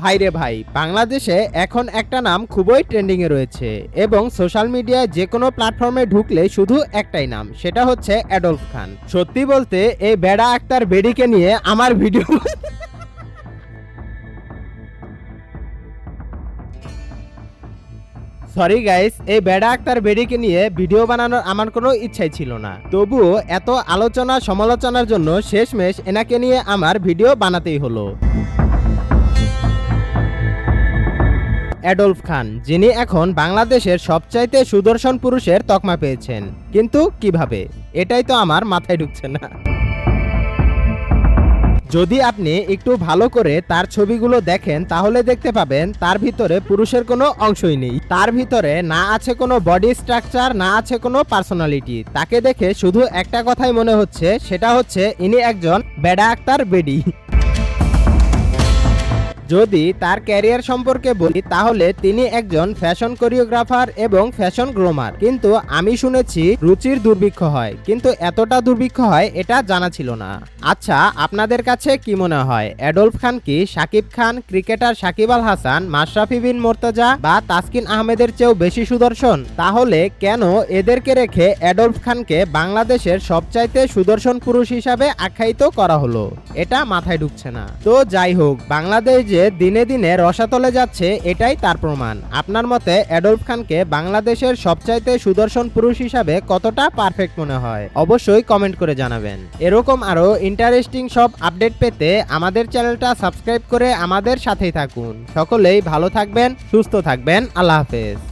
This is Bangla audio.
ভাইরে ভাই, বাংলাদেশে এখন একটা নাম খুবই ট্রেন্ডিং এ রয়েছে এবং সোশ্যাল মিডিয়ায় যে কোনো প্ল্যাটফর্মে ঢুকলে শুধু একটাই নাম, সেটা হচ্ছে অ্যাডলফ খান সত্যি বলতে, এই বেড়া আক্তার বেডিকে নিয়ে আমার ভিডিও সরি গাইস এই বেড়া আক্তার বেডিকে নিয়ে ভিডিও বানানোর আমার কোনো ইচ্ছাই ছিল না। তবুও এত আলোচনা সমালোচনার জন্য শেষমেশ এনাকে নিয়ে আমার ভিডিও বানাতেই হলো। অ্যাডলফ খান, যিনি এখন বাংলাদেশের সবচাইতে সুদর্শন পুরুষের তকমা পেয়েছেন। কিন্তু কীভাবে? এটাই তো আমার মাথায় ঢুকছে না। যদি আপনি একটু ভালো করে তার ছবিগুলো দেখেন, তাহলে দেখতে পাবেন তার ভিতরে পুরুষের কোনো অংশই নেই। তার ভিতরে না আছে কোনো বডি স্ট্রাকচার, না আছে কোনো পার্সোনালিটি। তাকে দেখে শুধু একটা কথাই মনে হচ্ছে, সেটা হচ্ছে ইনি একজন বেডা আক্তার বেডি। যদি তার ক্যারিয়ার সম্পর্কে বলি, তাহলে তিনি একজন ফ্যাশন কোরিওগ্রাফার এবং ফ্যাশন গ্রোমার। কিন্তু আমি শুনেছি রুচির দুর্ভিক্ষ হয়। কিন্তু এতটা দুর্ভিক্ষ হয় এটা জানা ছিল না। আচ্ছা আপনাদের কাছে কি মনে হয়? অ্যাডলফ খান কি সাকিব খান, ক্রিকেটার সাকিব আল হাসান, মাশরাফি বিন মোর্তজা বা তাসকিন আহমেদের চেয়েও বেশি সুদর্শন? তাহলে কেন এদেরকে রেখে অ্যাডলফ খানকে বাংলাদেশের সবচাইতে সুদর্শন পুরুষ হিসাবে আখ্যায়িত করা হলো? এটা মাথায় ঢুকছে না। তো যাই হোক, বাংলাদেশ যে দিনে দিনে রসাতলে যাচ্ছে, এটাই তার প্রমাণ। আপনার মতে অ্যাডলফ খানকে বাংলাদেশের সবচাইতে সুদর্শন পুরুষ হিসাবে কতটা পারফেক্ট মনে হয়? অবশ্যই কমেন্ট করে জানাবেন। এরকম আরও ইন্টারেস্টিং সব আপডেট পেতে আমাদের চ্যানেলটা সাবস্ক্রাইব করে আমাদের সাথেই থাকুন। সকলেই ভালো থাকবেন, সুস্থ থাকবেন। আল্লাহ হাফেজ।